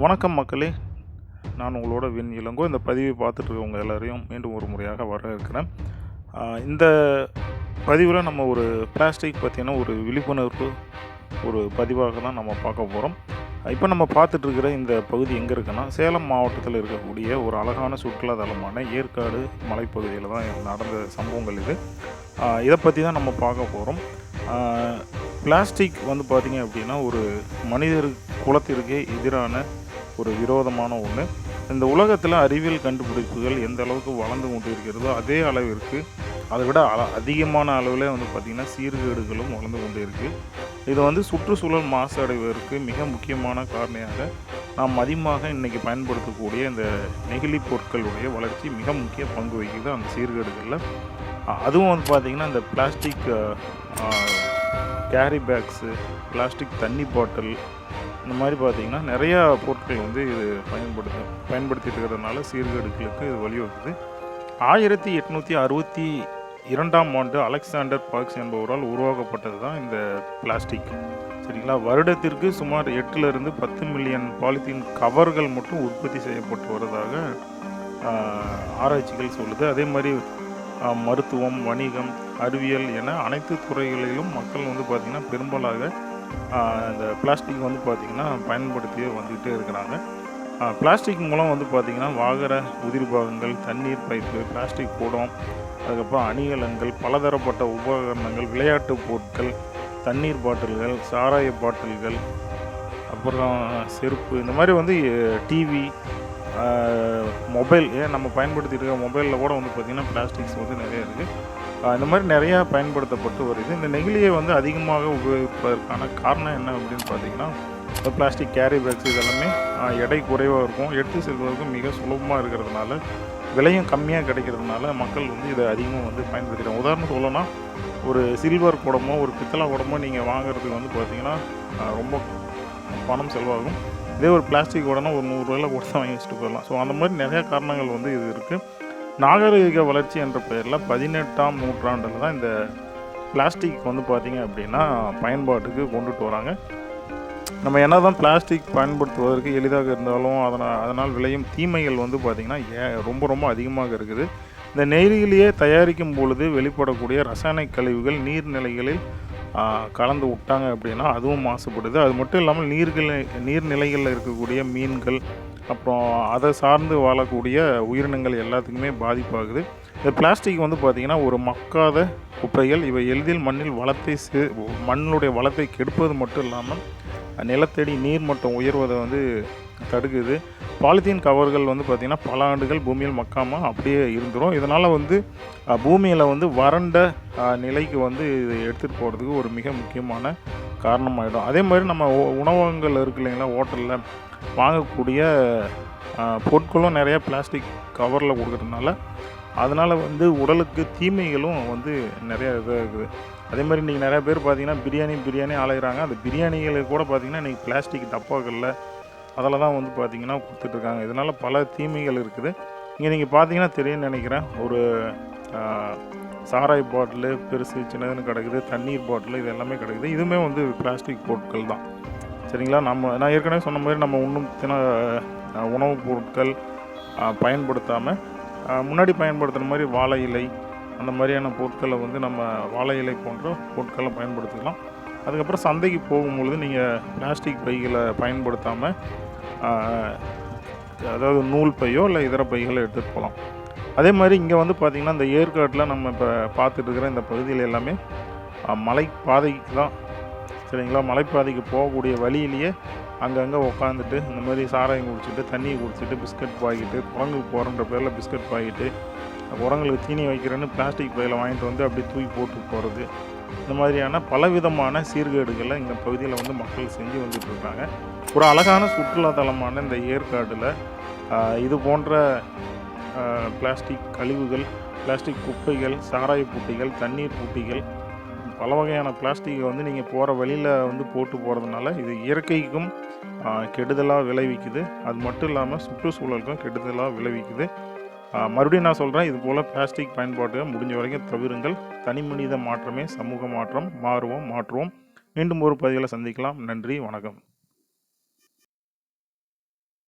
வணக்கம் மக்களே. நான் உங்களோட வின் இளங்கோ. இந்த பதிவை பார்த்துட்டு இருக்கவங்க எல்லாரையும் மீண்டும் ஒரு முறையாக வரவேற்கிறேன். இருக்கிறேன் இந்த பதிவில் நம்ம ஒரு பிளாஸ்டிக் பற்றின ஒரு விழிப்புணர்வு ஒரு பதிவாக தான் நம்ம பார்க்க போகிறோம் இப்போ நம்ம பார்த்துட்ருக்கிற இந்த பகுதி எங்கே இருக்குன்னா சேலம் மாவட்டத்தில் இருக்கக்கூடிய ஒரு அழகான சுற்றுலா தலமான ஏற்காடு மலைப்பகுதியில் தான் நடந்த சம்பவங்கள் இது. இதை பற்றி தான் நம்ம பார்க்க போகிறோம் பிளாஸ்டிக் வந்து பார்த்திங்க அப்படின்னா ஒரு மனிதர் குலத்திற்கே எதிரான ஒரு விரோதமான ஒன்று இந்த உலகத்தில் அறிவியல் கண்டுபிடிப்புகள் எந்த அளவுக்கு வளர்ந்து கொண்டு இருக்கிறதோ அதே அளவிற்கு அதை விட அல- அதிகமான அளவில் வந்து பார்த்திங்கன்னா சீர்கேடுகளும் வளர்ந்து கொண்டே இருக்குது இது வந்து சுற்றுச்சூழல் மாசு அடைவதற்கு மிக முக்கியமான காரணியாக நாம் அதிகமாக இன்றைக்கி பயன்படுத்தக்கூடிய இந்த நெகிழி பொருட்களுடைய வளர்ச்சி மிக முக்கிய பங்கு வகிக்குது அந்த சீர்கேடுகளில். அதுவும் வந்து பார்த்திங்கன்னா இந்த பிளாஸ்டிக் கேரி பேக்ஸு பிளாஸ்டிக் தண்ணி பாட்டில் இந்த மாதிரி பார்த்தீங்கன்னா நிறையா பொருட்கள் வந்து இது பயன்படுத்த பயன்படுத்திட்டு இருக்கிறதுனால சீர்கேடுகளுக்கு இது வழிவகுக்குது. ஆயிரத்தி எட்நூற்றி அறுபத்தி இரண்டாம் ஆண்டு அலெக்சாண்டர் பாக்ஸ் என்பவரால் உருவாக்கப்பட்டது தான் இந்த பிளாஸ்டிக். சரிங்களா? வருடத்திற்கு சுமார் எட்டுலேருந்து பத்து மில்லியன் பாலித்தீன் கவர்கள் மட்டும் உற்பத்தி செய்யப்பட்டு வருவதாக ஆராய்ச்சிகள் சொல்லுது. அதே மாதிரி மருத்துவம் வணிகம் அறிவியல் என அனைத்து துறைகளிலும் மக்கள் வந்து பார்த்திங்கன்னா பெரும்பாலாக இந்த பிளாஸ்டிக் வந்து பார்த்திங்கன்னா பயன்படுத்தியே வந்துக்கிட்டே இருக்கிறாங்க. பிளாஸ்டிக் மூலம் வந்து பார்த்திங்கன்னா வாகர உதிரி பாகங்கள் தண்ணீர் பைப்பு பிளாஸ்டிக் கூடம் அதுக்கப்புறம் அணிகலன்கள் பலதரப்பட்ட உபகரணங்கள் விளையாட்டு பொருட்கள் தண்ணீர் பாட்டில்கள் சாராய பாட்டில்கள் அப்புறம் செருப்பு இந்த மாதிரி வந்து டிவி மொபைல் ஏன் நம்ம பயன்படுத்திட்டு இருக்க மொபைலில் கூட வந்து பார்த்திங்கன்னா பிளாஸ்டிக்ஸ் வந்து நிறைய இருக்குது இந்த மாதிரி நிறையா பயன்படுத்தப்பட்டு வருது. இந்த நெகிழியை வந்து அதிகமாக உபயோகிப்பதற்கான காரணம் என்ன அப்படின்னு பார்த்தீங்கன்னா இந்த பிளாஸ்டிக் கேரி பேக்ஸ் இதெல்லாமே எடை குறைவாக இருக்கும். எடுத்து செல்வதற்கு மிக சுலபமாக இருக்கிறதுனால விலையும் கம்மியாக கிடைக்கிறதுனால மக்கள் வந்து இதை அதிகமாக வந்து பயன்படுத்திடுறாங்க உதாரணம் சொல்லணும்னா ஒரு சில்வர் குடமோ ஒரு பித்தளை குடமோ நீங்கள் வாங்குறதுக்கு வந்து பார்த்தீங்கன்னா ரொம்ப பணம் செலவாகும். இதே ஒரு பிளாஸ்டிக் உடனே ஒரு நூறுரூவாயில் கூட தான் வாங்கி வச்சுட்டு போயிடலாம். ஸோ அந்த மாதிரி நிறையா காரணங்கள் வந்து இது இருக்குது நாகரிக வளர்ச்சி என்ற பெயரில் பதினெட்டாம் நூற்றாண்டில் தான் இந்த பிளாஸ்டிக் வந்து பார்த்திங்க அப்படின்னா பயன்பாட்டுக்கு கொண்டுட்டு வராங்க. நம்ம என்ன தான் பிளாஸ்டிக் பயன்படுத்துவதற்கு எளிதாக இருந்தாலும் அதனால் அதனால் விளையும் தீமைகள் வந்து பார்த்திங்கன்னா ஏ ரொம்ப ரொம்ப அதிகமாக இருக்குது. இந்த நெய்லிலேயே தயாரிக்கும் பொழுது வெளிப்படக்கூடிய ரசாயன கழிவுகள் நீர்நிலைகளில் கலந்து விட்டாங்க அப்படின்னா அதுவும் மாசுபடுது. அது மட்டும் இல்லாமல் நீர்கள் நீர்நிலைகளில் இருக்கக்கூடிய மீன்கள் அப்புறம் அதை சார்ந்து வாழக்கூடிய உயிரினங்கள் எல்லாத்துக்குமே பாதிப்பாகுது. இந்த பிளாஸ்டிக் வந்து பார்த்திங்கன்னா ஒரு மக்காத குப்பைகள் இவை எளிதில் மண்ணில் வளத்தை சே மண்ணுடைய வளத்தை கெடுப்பது மட்டும் இல்லாமல் நிலத்தடி நீர் மட்டம் உயர்வதை வந்து தடுக்குது. பாலித்தீன் கவர்கள் வந்து பார்த்திங்கன்னா பல ஆண்டுகள் பூமியில் மக்காமல் அப்படியே இருந்துடும் இதனால் வந்து பூமியில் வந்து வறண்ட நிலைக்கு வந்து இது எடுத்துகிட்டு போகிறதுக்கு ஒரு மிக முக்கியமான காரணமாகிடும் அதே மாதிரி நம்ம உணவகங்கள் இருக்கு இல்லைங்களா ஹோட்டலில் வாங்கக்கூடிய பொருட்களும் நிறையா பிளாஸ்டிக் கவரில் கொடுக்கறதுனால அதனால் வந்து உடலுக்கு தீமைகளும் வந்து நிறையா இதாக இருக்குது. அதே மாதிரி இன்றைக்கி நிறையா பேர் பார்த்தீங்கன்னா பிரியாணி பிரியாணி அலைகிறாங்க அந்த பிரியாணிகளுக்கு கூட பார்த்தீங்கன்னா இன்றைக்கி பிளாஸ்டிக் டப்பாக்களில் அதில் தான் வந்து பார்த்தீங்கன்னா கொடுத்துட்ருக்காங்க. இதனால் பல தீமைகள் இருக்குது. இங்கே நீங்கள் பார்த்தீங்கன்னா தெரியும்னு நினைக்கிறேன். ஒரு சாராய் பாட்டிலு பெருசு சின்னதுன்னு கிடக்குது. தண்ணீர் பாட்டிலு இது எல்லாமே கிடக்குது. இதுவுமே வந்து பிளாஸ்டிக் பொருட்கள் தான். சரிங்களா? நம்ம நான் ஏற்கனவே சொன்ன மாதிரி நம்ம இன்னும் தின உணவுப் பொருட்கள் பயன்படுத்தாமல் முன்னாடி பயன்படுத்துகிற மாதிரி வாழை இலை அந்த மாதிரியான பொருட்களை வந்து நம்ம வாழை இலை போன்ற பொருட்களை பயன்படுத்திக்கலாம். அதுக்கப்புறம் சந்தைக்கு போகும்பொழுது நீங்கள் பிளாஸ்டிக் பைகளை பயன்படுத்தாமல் அதாவது நூல் பையோ இல்லை இதர பைகளை எடுத்துகிட்டு போகலாம். அதே மாதிரி இங்கே வந்து பார்த்திங்கன்னா இந்த ஏற்காட்டில் நம்ம இப்போ பார்த்துட்டு இருக்கிற இந்த பகுதியில் எல்லாமே மலை பாதைக்கு தான் சரிங்களா? மலைப்பாதைக்கு போகக்கூடிய வழியிலேயே அங்கங்கே உட்காந்துட்டு இந்த மாதிரி சாராயம் குடிச்சிட்டு தண்ணியை குடிச்சிட்டு பிஸ்கட் பாய்கிட்டு குரங்குக்கு போகிறன்ற பேரில் பிஸ்கட் பாக்கிட்டு குரங்களுக்கு தீனி வைக்கிறேன்னு பிளாஸ்டிக் பையில் வாங்கிட்டு வந்து அப்படியே தூக்கி போட்டு போகிறது இந்த மாதிரியான பலவிதமான சீர்கேடுகளை இந்த பகுதியில் வந்து மக்கள் செஞ்சு வந்துட்டு இருக்காங்க. ஒரு அழகான சுற்றுலாத்தலமான இந்த ஏற்காடில் இது போன்ற பிளாஸ்டிக் கழிவுகள் பிளாஸ்டிக் குப்பைகள் சாராய பூட்டிகள் தண்ணீர் பூட்டிகள் பல வகையான பிளாஸ்டிக்கை வந்து நீங்கள் போகிற வழியில் வந்து போட்டு போகிறதுனால இது இயற்கைக்கும் கெடுதலாக விளைவிக்குது. அது மட்டும் இல்லாமல் சுற்றுச்சூழலுக்கும் கெடுதலாக விளைவிக்குது. மறுபடியும் நான் சொல்கிறேன் இது போல் பிளாஸ்டிக் பயன்பாட்டை முடிஞ்ச வரைக்கும் தவிருங்கள். தனி மனித மாற்றமே சமூக மாற்றம் மாறுவோம் மாற்றுவோம். மீண்டும் ஒரு பதிவில் சந்திக்கலாம். நன்றி வணக்கம்.